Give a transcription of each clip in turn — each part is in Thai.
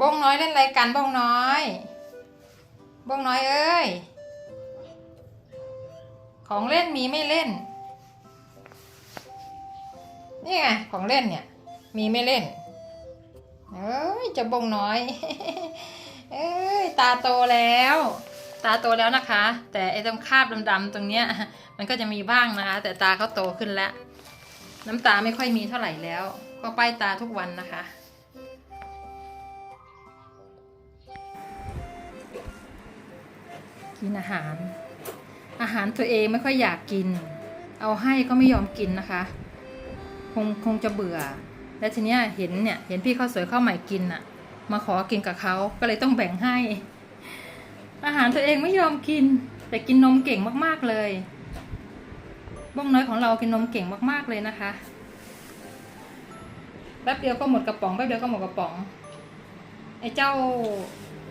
บ้งน้อยเล่นอะไรกันบ้งน้อยบ้งน้อยเอ้ย ของเล่นมีไม่เล่น นี่ไงของเล่นเนี่ย มีไม่เล่น เอ้ยจะบงน้อย เอ้ยตาโตแล้ว ตาโตแล้วนะคะ แต่ไอ้ตรงคาบดำๆตรงเนี้ย มันก็จะมีบ้างนะคะ แต่ตาเขาโตขึ้นแล้ว น้ำตาไม่ค่อยมีเท่าไหร่แล้ว ก็ป้ายตาทุกวันนะคะ กินอาหาร อาหารตัวเองไม่ค่อยอยากกิน เอาให้ก็ไม่ยอมกินนะคะ คงคงจะเบื่อ แล้วทีเนี้ยเห็นเนี่ยเห็นพี่ข้าวสวยข้าวใหม่กินอะมาขอกินกับเขาก็เลยต้องแบ่งให้ อาหารตัวเองไม่ยอมกิน แต่กินนมเก่งมากๆเลยบ้องน้อยของเรากินนมเก่งมากๆเลยนะคะแป๊บเดียวก็หมดกระป๋องแป๊บเดียวก็หมดกระป๋องไอ้เจ้า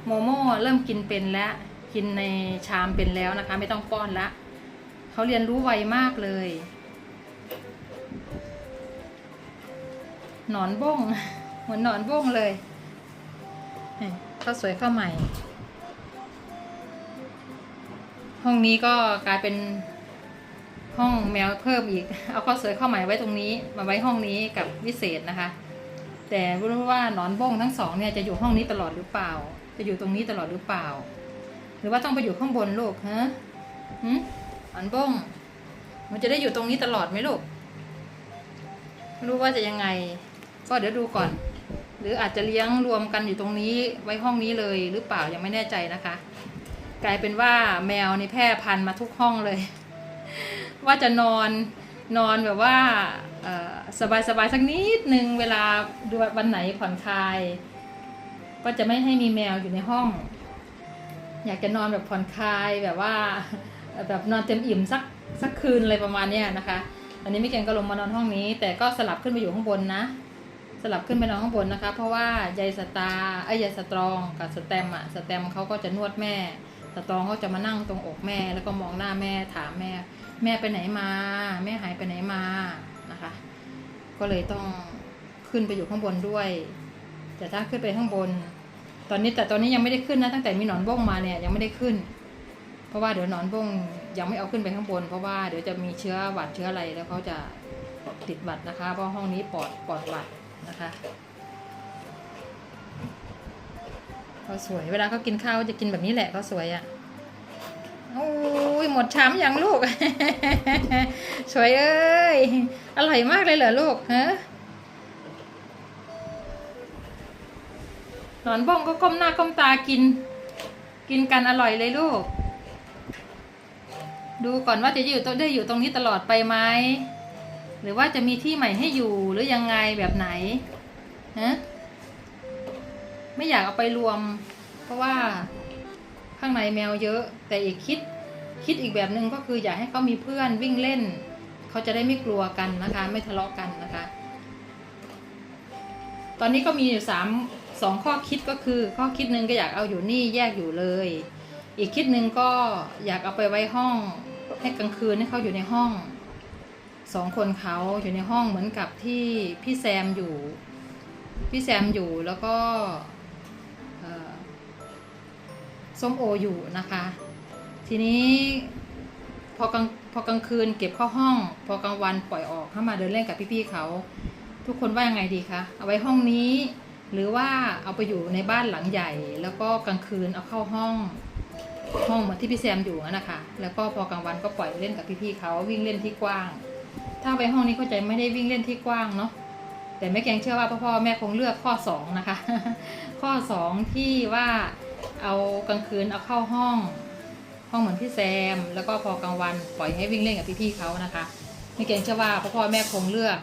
โมโม่เริ่มกินเป็นแล้ว กินในชามเป็นแล้วนะคะ ไม่ต้องป้อนละเขาเรียนรู้ไวมากเลย หนอนบ้งเหมือนหนอนบ้งเลยข้าวสวยข้าวใหม่ ห้องนี้ก็กลายเป็นห้องแมวเพิ่มอีก เอาข้าวสวยข้าวใหม่ไว้ตรงนี้ มาไว้ห้องนี้กับวิเศษนะคะ แต่ไม่รู้ว่าหนอนบ้งทั้งสองเนี่ยจะอยู่ห้องนี้ตลอดหรือเปล่า จะอยู่ตรงนี้ตลอดหรือเปล่า รือว่าต้องไปอยู่ข้างบนลูกฮะหืมหนอนบ้งมันจะได้อยู่ตรงนี้ตลอดไหมลูกไม่รู้ว่าจะยังไง ก็เดี๋ยวดูก่อน หรืออาจจะเลี้ยงรวมกันอยู่ตรงนี้ไว้ห้องนี้เลยหรือเปล่ายังไม่แน่ใจนะคะ กลายเป็นว่าแมวในแพร่พันมาทุกห้องเลย ว่าจะนอนนอนแบบว่าสบายสบายๆสักนิดนึงเวลาดูวันไหนผ่อนคลาย ก็จะไม่ให้มีแมวอยู่ในห้อง อยากจะนอนแบบผ่อนคลายแบบว่าแบบนอนเต็มอิ่มสักสักคืนอะไรประมาณเนี้ยนะคะอันนี้มิเกนก็ลงมานอนห้องนี้ แต่ก็สลับขึ้นไปอยู่ข้างบนนะ สลับขึ้นไปนอนข้างบนนะคะ เพราะว่ายายสตาไอ้ยยายสตรองกับสแตมอะสแตมเขาก็จะนวดแม่สตรองเขาจะมานั่งตรงอกแม่ แล้วก็มองหน้าแม่ถามแม่ แม่ไปไหนมา แม่หายไปไหนมานะคะ ก็เลยต้องขึ้นไปอยู่ข้างบนด้วย แต่ถ้าขึ้นไปข้างบน ตอนนี้แต่ตอนนี้ยังไม่ได้ขึ้นนะตั้งแต่มีหนอนบ้งมาเนี่ยยังไม่ได้ขึ้น เพราะว่าเดี๋ยวหนอนบ้งยังไม่เอาขึ้นไปข้างบน เพราะว่าเดี๋ยวจะมีเชื้อหวัดเชื้ออะไรแล้วเขาจะติดหวัดนะคะ เพราะห้องนี้ปลอดปลอดหวัดนะคะเขาสวยเวลาเขากินข้าวจะกินแบบนี้แหละเขาสวยอะ่ะโอ้ยหมดชามยังลูกสวยเอ้ยอร่อยมากเลยเหรอลูกฮะ หนอนบ้องก็ก้มหน้าก้มตากิน กินกันอร่อยเลยลูก ดูก่อนว่าจะอยู่ได้อยู่ตรงนี้ตลอดไปไหมหรือว่าจะมีที่ใหม่ให้อยู่หรือยังไงแบบไหนฮะไม่อยากเอาไปรวม เพราะว่าข้างในแมวเยอะ แต่อีกคิดคิดอีกแบบหนึ่งก็คืออยากให้เขามีเพื่อนวิ่งเล่น เขาจะได้ไม่กลัวกันนะคะ ไม่ทะเลาะกันนะคะ ตอนนี้ก็มีอยู่สาม สองข้อคิดก็คือ ข้อคิดหนึ่งก็อยากเอาอยู่นี่แยกอยู่เลย อีกคิดหนึ่งก็อยากเอาไปไว้ห้องให้กลางคืนให้เขาอยู่ในห้องสองคนเขาอยู่ในห้องเหมือนกับที่พี่แซมอยู่ พี่แซมอยู่แล้วก็ส้มโออยู่นะคะ ทีนี้พอกลางพอกลางคืนเก็บเข้าห้อง พอกลางวันปล่อยออกเข้ามาเดินเล่นกับพี่ๆเขา ทุกคนว่ายังไงดีคะเอาไว้ห้องนี้ หรือว่าเอาไปอยู่ในบ้านหลังใหญ่ แล้วก็กลางคืนเอาเข้าห้องห้องเหมือนที่พี่แซมอยู่นะคะ แล้วก็พอกลางวันก็ปล่อยเล่นกับพี่ๆเขาวิ่งเล่นที่กว้าง ถ้าไปห้องนี้เขาจะไม่ได้วิ่งเล่นที่กว้างเนาะแต่แม่แกงเชื่อว่าพ่อพ่อแม่คงเลือกข้อสองนะคะ ข้อสองที่ว่าเอากลางคืนเอาเข้าห้อง ห้องเหมือนพี่แซม แล้วก็พอกลางวันปล่อยให้วิ่งเล่นกับพี่ๆเขานะคะแม่แกงเชื่อว่าพ่อพ่อแม่คงเลือก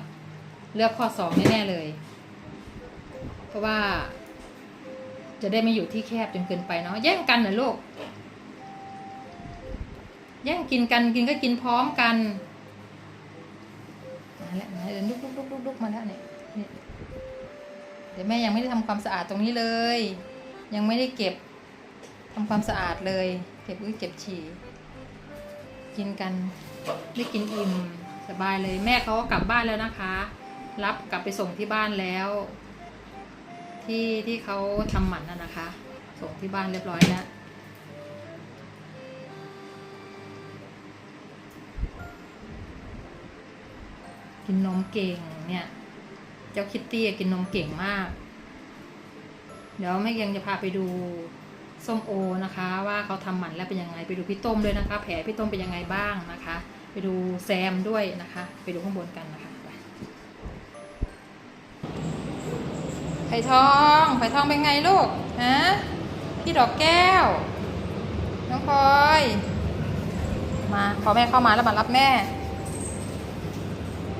เลือกข้อสองแน่ๆเลย เพราะว่า จะได้ไม่อยู่ที่แคบจนเกินไปเนาะแย่งกันเหรอลูกแย่งกินกันกินก็กินพร้อมกันมาแล้วมาเดินลุกลุกลุกลุกลุกมาแล้วเนี่ยเดี๋ยวแม่ยังไม่ได้ทำความสะอาดตรงนี้เลย ยังไม่ได้เก็บทำความสะอาดเลย เก็บอุ้ยเก็บฉี่กินกันได้กินอิ่มสบายเลยแม่เขาก็กลับบ้านแล้วนะคะ รับกลับไปส่งที่บ้านแล้ว ที่ที่เขาทำหมันน่ะนะคะ ส่งที่บ้านเรียบร้อยแล้วกินนมเก่งเนี่ย เจ้าคิตตี้กินนมเก่งมาก เดี๋ยวแม่เกียงจะพาไปดูส้มโอนะคะ ว่าเขาทำหมันแล้วเป็นยังไงไปดูพี่ต้มด้วยนะคะ แผลพี่ต้มเป็นยังไงบ้างนะคะ ไปดูแซมด้วยนะคะ ไปดูข้างบนกันนะคะ ไผ่ทองไผ่ทองเป็นไงลูกฮะพี่ดอกแก้ว น้องพลอย มาพอแม่เข้ามาแล้วมารับแม่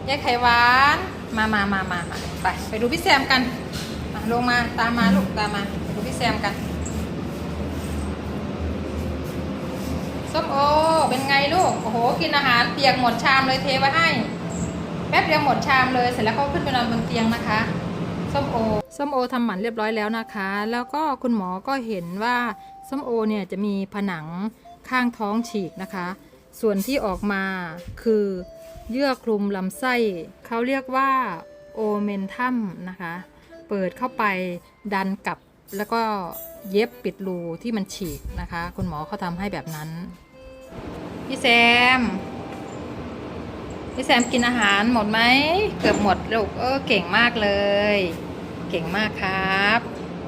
ยายไข่หวาน มามามามามาไปไปดูพี่แซมกันมาลงมาตามมาลูกตามมาไปดูพี่แซมกันส้มโอเป็นไงลูก โอ้โห กินอาหารเปียกหมดชามเลยเทไว้ให้ แป๊บเดียวหมดชามเลย เสร็จแล้วเขาขึ้นไปนอนบนเตียงนะคะ ส้มโอ ส้มโอทำหมันเรียบร้อยแล้วนะคะ แล้วก็คุณหมอก็เห็นว่าส้มโอเนี่ยจะมีผนังข้างท้องฉีกนะคะ ส่วนที่ออกมาคือเยื่อคลุมลำไส้ เขาเรียกว่าโอเมนทัมนะคะ เปิดเข้าไปดันกลับแล้วก็เย็บปิดรูที่มันฉีกนะคะ คุณหมอเขาทำให้แบบนั้น พี่แซม พี่แซมกินอาหารหมดไหม เกือบหมดลูกเออเก่งมากเลย เก่งมากครับ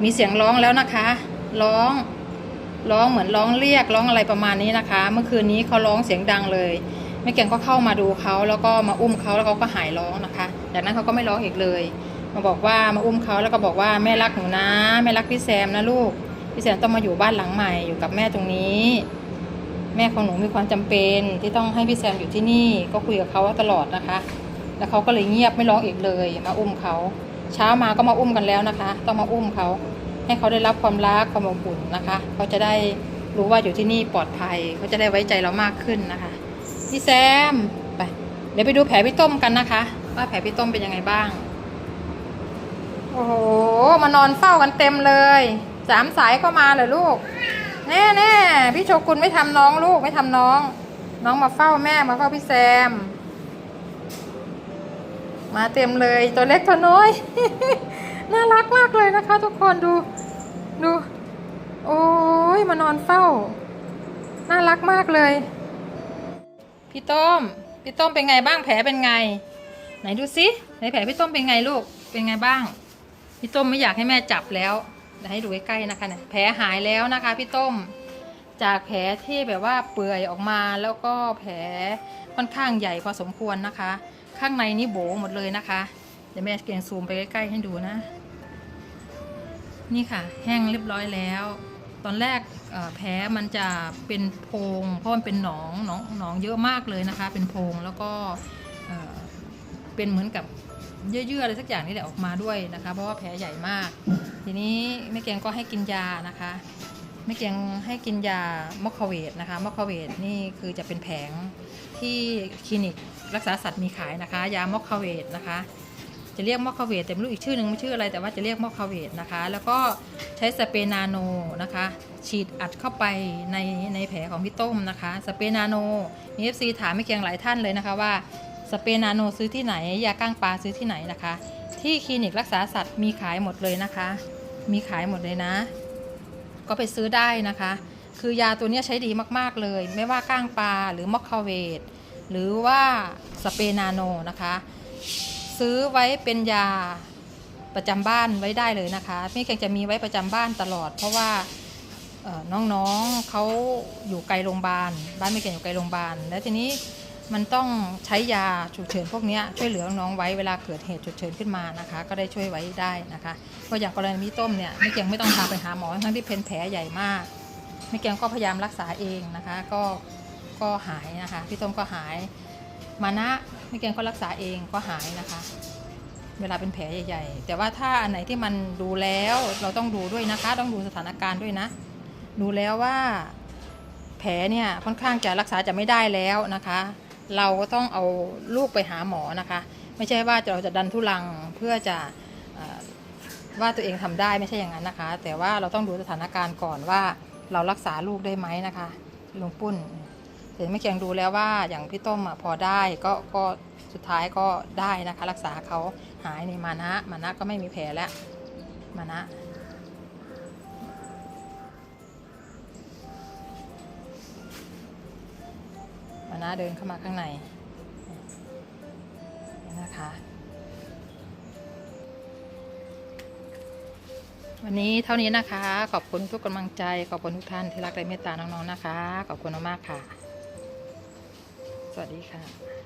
มีเสียงร้องแล้วนะคะ ร้อง ร้องเหมือนร้องเรียกร้องอะไรประมาณนี้นะคะ เมื่อคืนนี้เขาร้องเสียงดังเลยแม่เก่งก็เข้ามาดูเขาแล้วก็มาอุ้มเขาแล้วเขาก็หายร้องนะคะ จากนั้นเขาก็ไม่ร้องอีกเลย มาบอกว่ามาอุ้มเขาแล้วก็บอกว่าแม่รักหนูนะแม่รักพี่แซมนะลูกพี่แซมต้องมาอยู่บ้านหลังใหม่อยู่กับแม่ตรงนี้ ม่ของหนูมีความจำเป็นที่ต้องให้พี่แซมอยู่ที่นี่ก็คุยกับเขาตลอดนะคะ แล้วเขาก็เลยเงียบไม่ร้องอีกเลย มาอุ้มเขาเช้ามาก็มาอุ้มกันแล้วนะคะ ต้องมาอุ้มเขาให้เขาได้รับความรักความอบอุ่นนะคะเขาจะได้รู้ว่าอยู่ที่นี่ปลอดภัยเขาจะได้ไว้ใจเรามากขึ้นนะคะ พี่แซมไปเดี๋ยวไปดูแผลพี่ต้มกันนะคะ ว่าแผลพี่ต้มเป็นยังไงบ้าง โอ้โหมานอนเฝ้ากันเต็มเลยสามสายก็มาเลยลูก แน่แน่พี่โชกุนไม่ทำน้องลูกไม่ทำน้อง น้องมาเฝ้าแม่มาเฝ้าพี่แซม มาเต็มเลยตัวเล็กตัวน้อย น่ารักมากเลยนะคะ ทุกคนดูดู โอ้ยมานอนเฝ้า น่ารักมากเลย พี่ต้มพี่ต้มเป็นไงบ้างแผลเป็นไง ไหนดูสิไหนแผลพี่ต้มเป็นไงลูกเป็นไงบ้างพี่ต้มไม่อยากให้แม่จับแล้ว เดี๋ยวให้ดูใกล้ๆนะคะเนี่ยแผลหายแล้วนะคะพี่ต้ม จากแผลที่แบบว่าเปื่อยออกมาแล้วก็แผลค่อนข้างใหญ่พอสมควรนะคะ ข้างในนี่โบหมดเลยนะคะ เดี๋ยวแม่เกียงซูมไปใกล้ๆให้ดูนะ นี่ค่ะ แห้งเรียบร้อยแล้ว ตอนแรกแผลมันจะเป็นโพรงเพราะมันเป็นหนองหนองหนองเยอะมากเลยนะคะ เป็นโพรงแล้วก็เป็นเหมือนกับ เยื่อๆอะไรสักอย่างนี่แหละออกมาด้วยนะคะ เพราะว่าแผลใหญ่มาก ทีนี้แม่เกียงก็ให้กินยานะคะแม่เกียงให้กินยามอกคาเวตนะคะมอกคาเวตนี่คือจะเป็นแผงที่คลินิกรักษาสัตว์มีขายนะคะ ยามอกคาเวตนะคะ จะเรียกมอกคาเวตแต่ไม่รู้อีกชื่อหนึ่งไม่ชื่ออะไรแต่ว่าจะเรียกมอกคาเวตนะคะ แล้วก็ใช้สเปรย์นาโนนะคะ ฉีดอัดเข้าไปในในแผลของพี่ต้มนะคะ สเปรย์นาโนมีเอฟซีถามไม่เกียงหลายท่านเลยนะคะว่า สเปรย์นาโนซื้อที่ไหน ยาก้างปลาซื้อที่ไหนนะคะ ที่คลินิกรักษาสัตว์มีขายหมดเลยนะคะ มีขายหมดเลยนะ ก็ไปซื้อได้นะคะ คือยาตัวนี้ใช้ดีมากๆเลย ไม่ว่าก้างปลาหรือมอกคาเวตหรือว่าสเปรย์นาโนนะคะ ซื้อไว้เป็นยาประจำบ้านไว้ได้เลยนะคะแม่เกียงจะมีไว้ประจำบ้านตลอด เพราะว่าน้องๆเขาอยู่ไกลโรงพยาบาลบ้านแม่เกียงอยู่ไกลโรงพยาบาลแล้วทีนี้ มันต้องใช้ยาฉุกเฉินพวกนี้ช่วยเหลือน้องไว้เวลาเกิดเหตุฉุกเฉินขึ้นมานะคะ ก็ได้ช่วยไว้ได้นะคะก็อย่างกรณีพี่ต้มเนี่ยแม่เกียงไม่ต้องพาไปหาหมอทั้งที่เป็นแผลใหญ่มากแม่เกียงก็พยายามรักษาเองนะคะ ก็ก็หายนะคะพี่ต้มก็หายมานะไม่เกียงก็รักษาเองก็หายนะคะ เวลาเป็นแผลใหญ่ ๆ แต่ว่าถ้าอันไหนที่มันดูแล้วเราต้องดูด้วยนะคะ ต้องดูสถานการณ์ด้วยนะ ดูแล้วว่าแผลเนี่ยค่อนข้างจะรักษาจะไม่ได้แล้วนะคะ เราก็ต้องเอาลูกไปหาหมอนะคะ ไม่ใช่ว่าเราจะดันทุลังเพื่อจะอว่าตัวเองทำได้ไม่ใช่อย่างนั้นนะคะ แต่ว่าเราต้องดูสถานการณ์ก่อนว่าเรารักษาลูกได้ไหมนะคะลุงปุ้นเห็นไม่เคียงดูแล้วว่าอย่างพี่ต้มอะพอได้ก็ก็สุดท้ายก็ได้นะคะ รักษาเขาหายในมานะมานะก็ไม่มีแผลแล้วมานะ นะเดินเข้ามาข้างในนะคะวันนี้เท่านี้นะคะ ขอบคุณทุกกำลังใจ ขอบคุณทุกท่านที่รักและเมตตาน้องๆนะคะ ขอบคุณมากๆค่ะ สวัสดีค่ะ